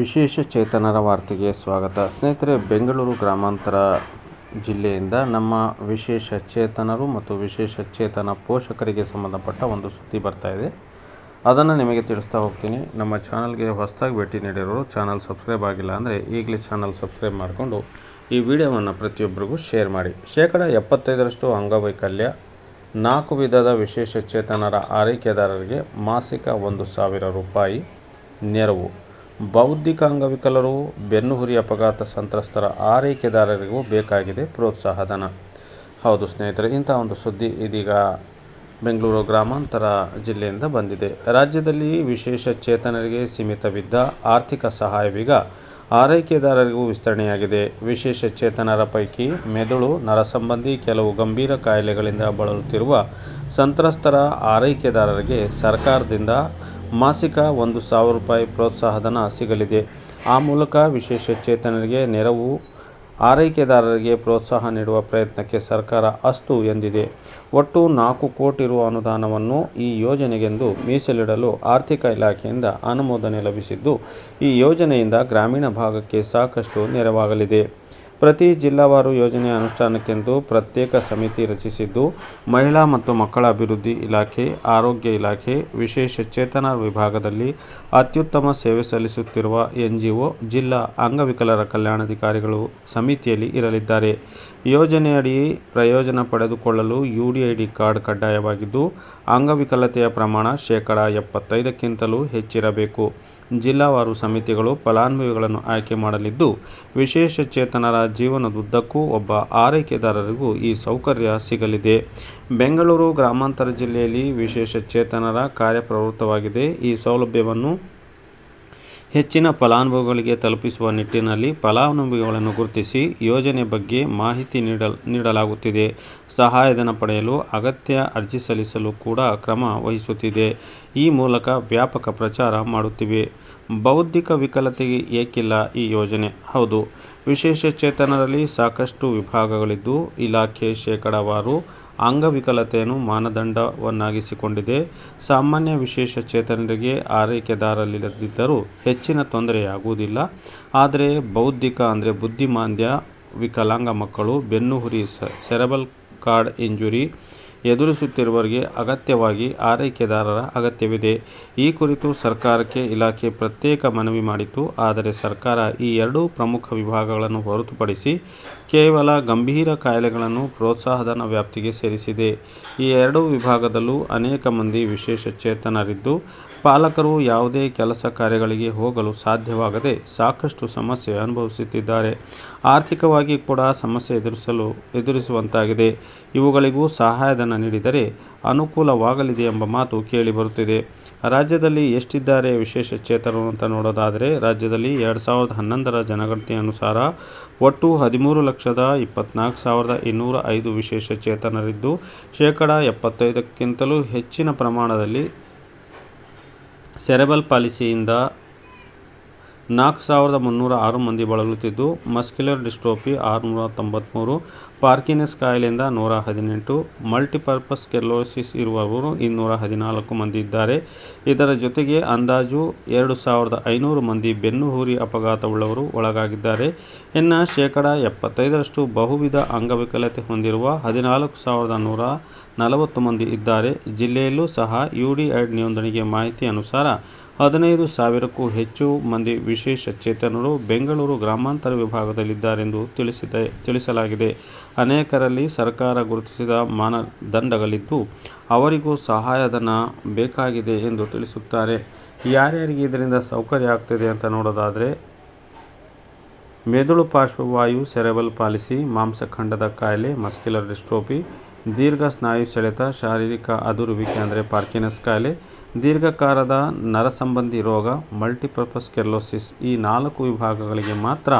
ವಿಶೇಷ ಚೇತನರ ವಾರ್ತೆಗೆ ಸ್ವಾಗತ. ಸ್ನೇಹಿತರೆ, ಬೆಂಗಳೂರು ಗ್ರಾಮಾಂತರ ಜಿಲ್ಲೆಯಿಂದ ನಮ್ಮ ವಿಶೇಷ ಚೇತನರು ಮತ್ತು ವಿಶೇಷ ಚೇತನ ಪೋಷಕರಿಗೆ ಸಂಬಂಧಪಟ್ಟ ಒಂದು ಸುದ್ದಿ ಬರ್ತಾ ಇದೆ. ಅದನ್ನು ನಿಮಗೆ ತಿಳಿಸ್ತಾ ಹೋಗ್ತೀನಿ. ನಮ್ಮ ಚಾನಲ್ಗೆ ಹೊಸದಾಗಿ ಭೇಟಿ ನೀಡಿರೋರು ಚಾನಲ್ ಸಬ್ಸ್ಕ್ರೈಬ್ ಆಗಿಲ್ಲ ಅಂದರೆ ಈಗಲೇ ಚಾನಲ್ ಸಬ್ಸ್ಕ್ರೈಬ್ ಮಾಡಿಕೊಂಡು ಈ ವಿಡಿಯೋವನ್ನು ಪ್ರತಿಯೊಬ್ಬರಿಗೂ ಶೇರ್ ಮಾಡಿ. ಶೇಕಡ ಎಪ್ಪತ್ತೈದರಷ್ಟು ಅಂಗವೈಕಲ್ಯ, ನಾಲ್ಕು ವಿಧದ ವಿಶೇಷ ಚೇತನರ ಆರೈಕೆದಾರರಿಗೆ ಮಾಸಿಕ ಒಂದು ಸಾವಿರ ರೂಪಾಯಿ ನೆರವು. ಬೌದ್ಧಿಕ ಅಂಗವಿಕಲರು, ಬೆನ್ನುಹುರಿ ಅಪಘಾತ ಸಂತ್ರಸ್ತರ ಆರೈಕೆದಾರರಿಗೂ ಬೇಕಾಗಿದೆ ಪ್ರೋತ್ಸಾಹಧನ. ಹೌದು ಸ್ನೇಹಿತರೆ, ಇಂಥ ಒಂದು ಸುದ್ದಿ ಇದೀಗ ಬೆಂಗಳೂರು ಗ್ರಾಮಾಂತರ ಜಿಲ್ಲೆಯಿಂದ ಬಂದಿದೆ. ರಾಜ್ಯದಲ್ಲಿ ವಿಶೇಷ ಚೇತನರಿಗೆ ಸೀಮಿತವಿದ್ದ ಆರ್ಥಿಕ ಸಹಾಯವೀಗ ಆರೈಕೆದಾರರಿಗೂ ವಿಸ್ತರಣೆಯಾಗಿದೆ. ವಿಶೇಷ ಚೇತನರ ಪೈಕಿ ಮೆದುಳು, ನರಸಂಬಂಧಿ, ಕೆಲವು ಗಂಭೀರ ಕಾಯಿಲೆಗಳಿಂದ ಬಳಲುತ್ತಿರುವ ಸಂತ್ರಸ್ತರ ಆರೈಕೆದಾರರಿಗೆ ಸರ್ಕಾರದಿಂದ ಮಾಸಿಕ ಒಂದು ಸಾವಿರ ರೂಪಾಯಿ ಪ್ರೋತ್ಸಾಹಧನ ಸಿಗಲಿದೆ. ಆ ಮೂಲಕ ವಿಶೇಷ ಚೇತನರಿಗೆ ನೆರವು ಆರೈಕೆದಾರರಿಗೆ ಪ್ರೋತ್ಸಾಹ ನೀಡುವ ಪ್ರಯತ್ನಕ್ಕೆ ಸರ್ಕಾರ ಅಸ್ತು ಎಂದಿದೆ. ಒಟ್ಟು ನಾಲ್ಕು ಕೋಟಿ ರು ಅನುದಾನವನ್ನು ಈ ಯೋಜನೆಗೆಂದು ಮೀಸಲಿಡಲು ಆರ್ಥಿಕ ಇಲಾಖೆಯಿಂದ ಅನುಮೋದನೆ ಲಭಿಸಿದ್ದು, ಈ ಯೋಜನೆಯಿಂದ ಗ್ರಾಮೀಣ ಭಾಗಕ್ಕೆ ಸಾಕಷ್ಟು ನೆರವಾಗಲಿದೆ. ಪ್ರತಿ ಜಿಲ್ಲಾವಾರು ಯೋಜನೆ ಅನುಷ್ಠಾನಕ್ಕೆಂದು ಪ್ರತ್ಯೇಕ ಸಮಿತಿ ರಚಿಸಿದ್ದು, ಮಹಿಳಾ ಮತ್ತು ಮಕ್ಕಳ ಅಭಿವೃದ್ಧಿ ಇಲಾಖೆ, ಆರೋಗ್ಯ ಇಲಾಖೆ, ವಿಶೇಷ ಚೇತನ ವಿಭಾಗದಲ್ಲಿ ಅತ್ಯುತ್ತಮ ಸೇವೆ ಸಲ್ಲಿಸುತ್ತಿರುವ ಎನ್ಜಿಒ, ಜಿಲ್ಲಾ ಅಂಗವಿಕಲರ ಕಲ್ಯಾಣಾಧಿಕಾರಿಗಳು ಸಮಿತಿಯಲ್ಲಿ ಇರಲಿದ್ದಾರೆ. ಯೋಜನೆಯಡಿ ಪ್ರಯೋಜನ ಪಡೆದುಕೊಳ್ಳಲು ಯುಡಿಐಡಿ ಕಾರ್ಡ್ ಕಡ್ಡಾಯವಾಗಿದ್ದು, ಅಂಗವಿಕಲತೆಯ ಪ್ರಮಾಣ ಶೇಕಡಾ ಎಪ್ಪತ್ತೈದಕ್ಕಿಂತಲೂ ಹೆಚ್ಚಿರಬೇಕು. ಜಿಲ್ಲಾವಾರು ಸಮಿತಿಗಳು ಫಲಾನುಭವಿಗಳನ್ನು ಆಯ್ಕೆ ಮಾಡಲಿದ್ದು, ವಿಶೇಷ ಚೇತನರ ಜೀವನದುದ್ದಕ್ಕೂ ಒಬ್ಬ ಆರೈಕೆದಾರರಿಗೂ ಈ ಸೌಕರ್ಯ ಸಿಗಲಿದೆ. ಬೆಂಗಳೂರು ಗ್ರಾಮಾಂತರ ಜಿಲ್ಲೆಯಲ್ಲಿ ವಿಶೇಷ ಚೇತನರ ಕಾರ್ಯಪ್ರವೃತ್ತವಾಗಿದೆ ಈ ಸೌಲಭ್ಯವನ್ನು ಹೆಚ್ಚಿನ ಫಲಾನುಭವಿಗಳಿಗೆ ತಲುಪಿಸುವ ನಿಟ್ಟಿನಲ್ಲಿ ಫಲಾನುಭವಿಗಳನ್ನು ಗುರುತಿಸಿ ಯೋಜನೆ ಬಗ್ಗೆ ಮಾಹಿತಿ ನೀಡಲ್, ನೀಡಲಾಗುತ್ತಿದೆ. ಸಹಾಯಧನ ಪಡೆಯಲು ಅಗತ್ಯ ಅರ್ಜಿ ಸಲ್ಲಿಸಲು ಕೂಡ ಕ್ರಮ ವಹಿಸುತ್ತಿದೆ. ಈ ಮೂಲಕ ವ್ಯಾಪಕ ಪ್ರಚಾರ ಮಾಡುತ್ತಿವೆ. ಬೌದ್ಧಿಕ ವಿಕಲತೆಗೆ ಏಕಿಲ್ಲ ಈ ಯೋಜನೆ. ಹೌದು. ವಿಶೇಷ ಚೇತನರಲ್ಲಿ ಸಾಕಷ್ಟು ವಿಭಾಗಗಳಿದ್ದು, ಇಲಾಖೆ ಶೇಕಡಾವಾರು ಅಂಗವಿಕಲತೆಯನ್ನು ಮಾನದಂಡವನ್ನಾಗಿಸಿಕೊಂಡಿದೆ. ಸಾಮಾನ್ಯ ವಿಶೇಷ ಚೇತನರಿಗೆ ಆರೈಕೆದಾರರಿಲ್ಲದಿದ್ದರೂ ಹೆಚ್ಚಿನ ತೊಂದರೆಯಾಗುವುದಿಲ್ಲ. ಆದರೆ ಬೌದ್ಧಿಕ ಅಂದರೆ ಬುದ್ಧಿಮಾಂದ್ಯ ವಿಕಲಾಂಗ ಮಕ್ಕಳು ಬೆನ್ನುಹುರಿ ಸೆರೆಬಲ್ ಕಾರ್ಡ್ ಇಂಜುರಿ ಎದುರಿಸುತ್ತಿರುವವರಿಗೆ ಅಗತ್ಯವಾಗಿ ಆರೈಕೆದಾರರ ಅಗತ್ಯವಿದೆ. ಈ ಕುರಿತು ಸರ್ಕಾರಕ್ಕೆ ಇಲಾಖೆ ಪ್ರತ್ಯೇಕ ಮನವಿ ಮಾಡಿತ್ತು. ಆದರೆ ಸರ್ಕಾರ ಈ ಎರಡೂ ಪ್ರಮುಖ ವಿಭಾಗಗಳನ್ನು ಹೊರತುಪಡಿಸಿ ಕೇವಲ ಗಂಭೀರ ಕಾಯಿಲೆಗಳನ್ನು ಪ್ರೋತ್ಸಾಹಧನ ವ್ಯಾಪ್ತಿಗೆ ಸೇರಿಸಿದೆ. ಈ ಎರಡೂ ವಿಭಾಗದಲ್ಲೂ ಅನೇಕ ಮಂದಿ ವಿಶೇಷ ಚೇತನರಿದ್ದು, ಪಾಲಕರು ಯಾವುದೇ ಕೆಲಸ ಕಾರ್ಯಗಳಿಗೆ ಹೋಗಲು ಸಾಧ್ಯವಾಗದೆ ಸಾಕಷ್ಟು ಸಮಸ್ಯೆ ಅನುಭವಿಸುತ್ತಿದ್ದಾರೆ. ಆರ್ಥಿಕವಾಗಿ ಕೂಡ ಸಮಸ್ಯೆ ಎದುರಿಸಲು, ಎದುರಿಸುವಂತಾಗಿದೆ. ಇವುಗಳಿಗೂ ಸಹಾಯಧನ ನೀಡಿದರೆ ಅನುಕೂಲವಾಗಲಿದೆ ಎಂಬ ಮಾತು ಕೇಳಿಬರುತ್ತಿದೆ ರಾಜ್ಯದಲ್ಲಿ ಎಷ್ಟಿದ್ದಾರೆ ವಿಶೇಷ ಚೇತನರು ಅಂತ ನೋಡೋದಾದರೆ, ರಾಜ್ಯದಲ್ಲಿ ಎರಡು ಸಾವಿರದ ಹನ್ನೊಂದರ ಜನಗಣತಿ ಅನುಸಾರ ಒಟ್ಟು ಹದಿಮೂರು ಲಕ್ಷದ ಇಪ್ಪತ್ನಾಲ್ಕು ಸಾವಿರದ ಇನ್ನೂರ ಐದು ವಿಶೇಷ ಚೇತನರಿದ್ದು, ಶೇಕಡ ಎಪ್ಪತ್ತೈದಕ್ಕಿಂತಲೂ ಹೆಚ್ಚಿನ ಪ್ರಮಾಣದಲ್ಲಿ ಸೆರೆಬಲ್ ಪಾಲಿಸಿಯಿಂದ ನಾಲ್ಕು ಸಾವಿರದ ಮುನ್ನೂರ ಆರು ಮಂದಿ ಬಳಲುತ್ತಿದ್ದು, ಮಸ್ಕ್ಯುಲರ್ ಡಿಸ್ಟ್ರೋಪಿ ಆರುನೂರ ತೊಂಬತ್ತ್ಮೂರು ಪಾರ್ಕಿನೆಸ್ ಕಾಯಿಲೆಯಿಂದ ನೂರ ಹದಿನೆಂಟು ಮಲ್ಟಿಪರ್ಪಸ್ ಕೆರ್ಲೋಸಿಸ್ ಇರುವವರು ಇನ್ನೂರ ಹದಿನಾಲ್ಕು ಮಂದಿ ಇದ್ದಾರೆ. ಇದರ ಜೊತೆಗೆ ಅಂದಾಜು ಎರಡು ಸಾವಿರದ ಐನೂರು ಮಂದಿ ಬೆನ್ನುಹುರಿ ಅಪಘಾತವುಳ್ಳವರು ಒಳಗಾಗಿದ್ದಾರೆ. ಇನ್ನು ಶೇಕಡ ಎಪ್ಪತ್ತೈದರಷ್ಟು ಬಹುವಿಧ ಅಂಗವಿಕಲತೆ ಹೊಂದಿರುವ ಹದಿನಾಲ್ಕು ಸಾವಿರದ ನೂರ ನಲವತ್ತು ಮಂದಿ ಇದ್ದಾರೆ. ಜಿಲ್ಲೆಯಲ್ಲೂ ಸಹ ಯುಡಿಐಡ್ ನೋಂದಣಿಗೆ ಮಾಹಿತಿ ಅನುಸಾರ ಹದಿನೈದು ಸಾವಿರಕ್ಕೂ ಹೆಚ್ಚು ಮಂದಿ ವಿಶೇಷ ಚೇತನರು ಬೆಂಗಳೂರು ಗ್ರಾಮಾಂತರ ವಿಭಾಗದಲ್ಲಿದ್ದಾರೆಂದು ತಿಳಿಸಿದೆ, ತಿಳಿಸಲಾಗಿದೆ. ಅನೇಕರಲ್ಲಿ ಸರ್ಕಾರ ಗುರುತಿಸಿದ ಮಾನದಂಡಗಳಿದ್ದು, ಅವರಿಗೂ ಸಹಾಯಧನ ಬೇಕಾಗಿದೆ ಎಂದು ತಿಳಿಸುತ್ತಾರೆ. ಯಾರ್ಯಾರಿಗೆ ಇದರಿಂದ ಸೌಕರ್ಯ ಆಗ್ತಿದೆ ಅಂತ ನೋಡೋದಾದರೆ, ಮೆದುಳು ಪಾರ್ಶ್ವವಾಯು ಸೆರೆಬಲ್ ಪಾಲಿಸಿ ಮಾಂಸಖಂಡದ ಕಾಯಿಲೆ, ಮಸ್ಕ್ಯುಲರ್ ಡಿಸ್ಟ್ರೋಪಿ ದೀರ್ಘ ಸ್ನಾಯು ಸೆಳೆತ, ಶಾರೀರಿಕ ಅದುರುವಿಕೆ ಅಂದರೆ ಪಾರ್ಕಿನಸ್ ಕಾಯಿಲೆ ದೀರ್ಘಕಾಲದ ನರಸಂಬಂಧಿ ರೋಗ, ಮಲ್ಟಿಪರ್ಪಸ್ ಕೆರ್ಲೋಸಿಸ್ ಈ ನಾಲ್ಕು ವಿಭಾಗಗಳಿಗೆ ಮಾತ್ರ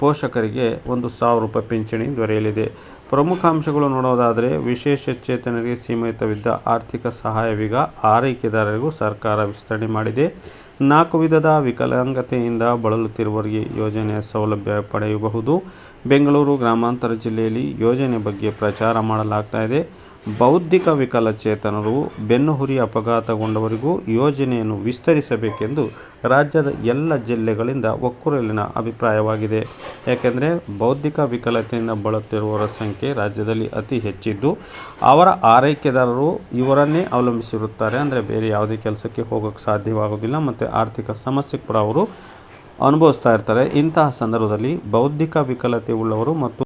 ಪೋಷಕರಿಗೆ ಒಂದು ಸಾವಿರ ರೂಪಾಯಿ ಪಿಂಚಣಿ ದೊರೆಯಲಿದೆ. ಪ್ರಮುಖ ಅಂಶಗಳು ನೋಡೋದಾದರೆ, ವಿಶೇಷ ಚೇತನರಿಗೆ ಸೀಮಿತವಿದ್ದ ಆರ್ಥಿಕ ಸಹಾಯವೀಗ ಆರೈಕೆದಾರರಿಗೂ ಸರ್ಕಾರ ವಿಸ್ತರಣೆ ಮಾಡಿದೆ. ನಾಲ್ಕು ವಿಧದ ವಿಕಲಾಂಗತೆಯಿಂದ ಬಳಲುತ್ತಿರುವವರಿಗೆ ಯೋಜನೆಯ ಸೌಲಭ್ಯ ಪಡೆಯಬಹುದು. ಬೆಂಗಳೂರು ಗ್ರಾಮಾಂತರ ಜಿಲ್ಲೆಯಲ್ಲಿ ಯೋಜನೆ ಬಗ್ಗೆ ಪ್ರಚಾರ ಮಾಡಲಾಗ್ತಾ ಇದೆ. ಬೌದ್ಧಿಕ ವಿಕಲಚೇತನರು ಬೆನ್ನುಹುರಿ ಅಪಘಾತಗೊಂಡವರಿಗೂ ಯೋಜನೆಯನ್ನು ವಿಸ್ತರಿಸಬೇಕೆಂದು ರಾಜ್ಯದ ಎಲ್ಲ ಜಿಲ್ಲೆಗಳಿಂದ ಒಕ್ಕೂರಲಿನ ಅಭಿಪ್ರಾಯವಾಗಿದೆ. ಯಾಕೆಂದರೆ ಬೌದ್ಧಿಕ ವಿಕಲತೆಯಿಂದ ಬಳಲುತ್ತಿರುವವರ ಸಂಖ್ಯೆ ರಾಜ್ಯದಲ್ಲಿ ಅತಿ ಹೆಚ್ಚಿದ್ದು, ಅವರ ಆರೈಕೆದಾರರು ಇವರನ್ನೇ ಅವಲಂಬಿಸಿರುತ್ತಾರೆ. ಅಂದರೆ ಬೇರೆ ಯಾವುದೇ ಕೆಲಸಕ್ಕೆ ಹೋಗೋಕ್ಕೆ ಸಾಧ್ಯವಾಗೋದಿಲ್ಲ ಮತ್ತು ಆರ್ಥಿಕ ಸಮಸ್ಯೆ ಕೂಡ ಅವರು ಅನುಭವಿಸ್ತಾ ಇರ್ತಾರೆ. ಇಂತಹ ಸಂದರ್ಭದಲ್ಲಿ ಬೌದ್ಧಿಕ ವಿಕಲತೆ ಉಳ್ಳವರು ಮತ್ತು